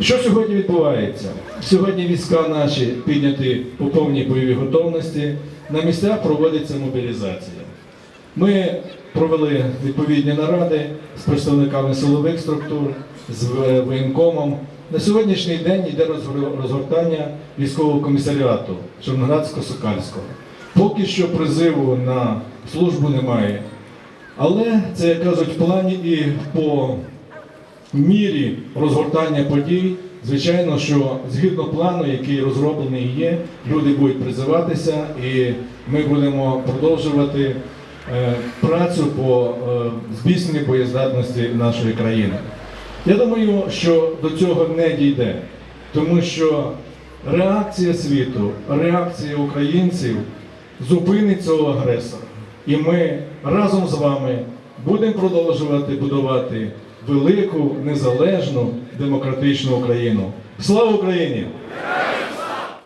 Що сьогодні відбувається? Сьогодні війська наші підняті по повній бойовій готовності. На місцях проводиться мобілізація. Ми провели відповідні наради з представниками силових структур, з е, воєнкомом. На сьогоднішній день йде розгортання військового комісаріату Чорноградсько-Сокальського. Поки що призиву на службу немає. Але це, як кажуть, в плані і по мірі розгортання подій, звичайно, що згідно плану, який розроблений є, люди будуть призиватися, і ми будемо продовжувати е, працю по е, збільшенню боєздатності нашої країни. Я думаю, що до цього не дійде, тому що реакція світу, реакція українців зупинить цього агресора. І ми разом з вами будемо продовжувати будувати велику, незалежну, демократичну Україну. Слава Україні!